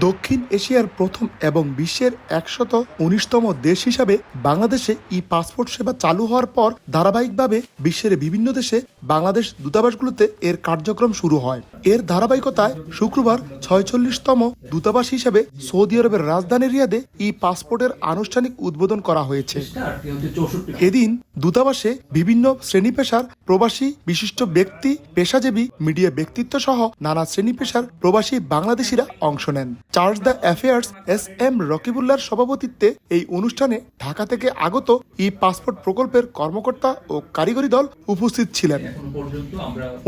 দক্ষিণ এশিয়ার প্রথম এবং বিশ্বের একশত উনিশতম দেশ হিসাবে বাংলাদেশে ই পাসপোর্ট সেবা চালু হওয়ার পর ধারাবাহিকভাবে বিশ্বের বিভিন্ন দেশে বাংলাদেশ দূতাবাসগুলোতে এর কার্যক্রম শুরু হয়। এর ধারাবাহিকতায় শুক্রবার ছয়চল্লিশতম দূতাবাস হিসেবে সৌদি আরবের রাজধানী রিয়াদে ই পাসপোর্টের আনুষ্ঠানিক উদ্বোধন করা হয়েছে। এদিন দূতাবাসে বিভিন্ন শ্রেণি পেশার প্রবাসী, বিশিষ্ট ব্যক্তি, পেশাজীবী, মিডিয়া ব্যক্তিত্ব সহ নানা শ্রেণি পেশার প্রবাসী বাংলাদেশিরা অংশ নেন। Chargé the affairs S M রকিবুল্লার সভাপতিত্বে এই অনুষ্ঠানে ঢাকা থেকে আগত ই পাসপোর্ট প্রকল্পের কর্মকর্তা ও কারিগরি দল উপস্থিত ছিলেন।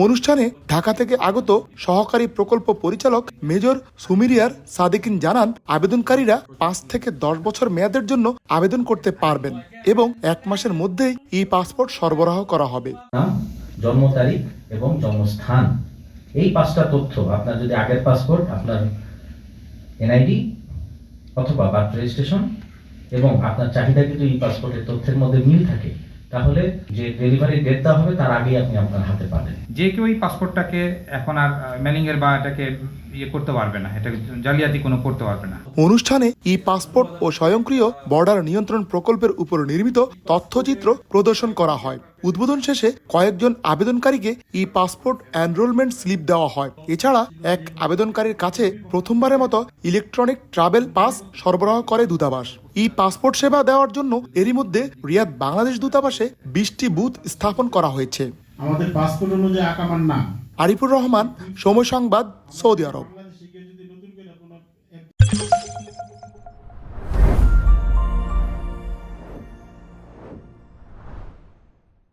অনুষ্ঠানে ঢাকা থেকে আগত সহকারী প্রকল্প পরিচালক মেজর সুমিরিয়ার সাদিকিন জানান, আবেদনকারীরা পাঁচ থেকে দশ বছর মেয়াদের জন্য আবেদন করতে পারবেন এবং এক মাসের মধ্যেই ই পাসপোর্ট সরবরাহ করা হবে। জন্ম তারিখ এবং জন্মস্থান। এই পাঁচটা তথ্য, আপনার যদি আগের পাসপোর্ট, আপনার এনআইডি অথবা বার্থ রেজিস্ট্রেশন এবং আপনার চাহিদা কিন্তু এই পাসপোর্টের তথ্যের মধ্যে মিল থাকে, তাহলে যে ডেলিভারি ডেট দেওয়া হবে তার আগেই আপনি আপনার হাতে পাবেন। যে কেউ এই পাসপোর্টটাকে এখন আর মেলিং এর বা এটাকে ইয়ে অনুষ্ঠানে ই পাসপোর্ট ও স্বয়ংক্রিয় বর্ডার নিয়ন্ত্রণ প্রকল্পের উপর নির্মিত তথ্যচিত্র প্রদর্শন করা হয়। উদ্বোধন শেষে কয়েকজন আবেদনকারীকে ই পাসপোর্ট এনরোলমেন্ট স্লিপ দেওয়া হয়। এছাড়া এক আবেদনকারীর কাছে প্রথমবারের মতো ইলেকট্রনিক ট্রাভেল পাস সরবরাহ করে দূতাবাস। ই পাসপোর্ট সেবা দেওয়ার জন্য এরই মধ্যে রিয়াদ বাংলাদেশ দূতাবাসে বিশটি বুথ স্থাপন করা হয়েছে। আমাদের পাসপোর্ট অনুযায়ী আকামার নাম। আরিফুর রহমান সময় সংবাদ সৌদি আরব।